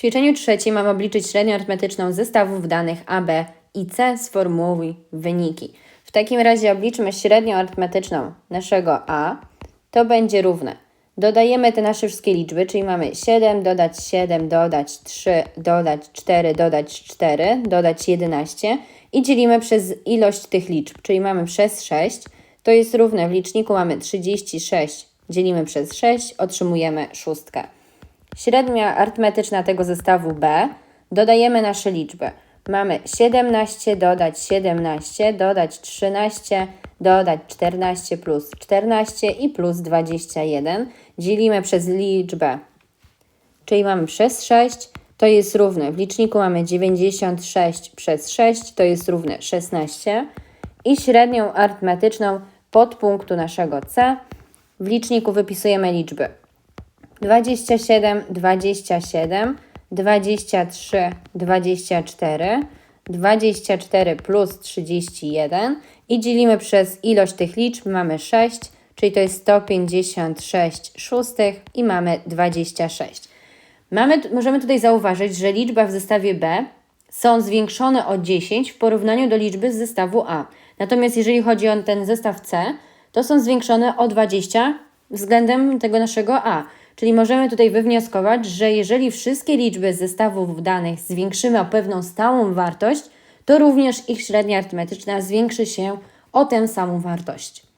ćwiczeniu trzecim mamy obliczyć średnią arytmetyczną zestawów danych A, B i C. Sformułuj wyniki. W takim razie obliczmy średnią arytmetyczną naszego A. To będzie równe. Dodajemy te nasze wszystkie liczby, czyli mamy 7, dodać 7, dodać 3, dodać 4, dodać 4, dodać 11 i dzielimy przez ilość tych liczb, czyli mamy przez 6. To jest równe, w liczniku mamy 36, dzielimy przez 6, otrzymujemy szóstkę. Średnia arytmetyczna tego zestawu B. Dodajemy nasze liczby. Mamy 17 dodać 17, dodać 13, dodać 14 plus 14 i plus 21. Dzielimy przez liczbę, czyli mamy przez 6, to jest równe. W liczniku mamy 96 przez 6, to jest równe 16. I średnią arytmetyczną podpunktu naszego C. W liczniku wypisujemy liczby 27, 27, 23, 24, 24 plus 31 i dzielimy przez ilość tych liczb, mamy 6, czyli to jest 156 szóstych i mamy 26. Mamy, możemy tutaj zauważyć, że liczba w zestawie B są zwiększone o 10 w porównaniu do liczby z zestawu A. Natomiast jeżeli chodzi o ten zestaw C, to są zwiększone o 20 względem tego naszego A. Czyli możemy tutaj wywnioskować, że jeżeli wszystkie liczby z zestawów danych zwiększymy o pewną stałą wartość, to również ich średnia arytmetyczna zwiększy się o tę samą wartość.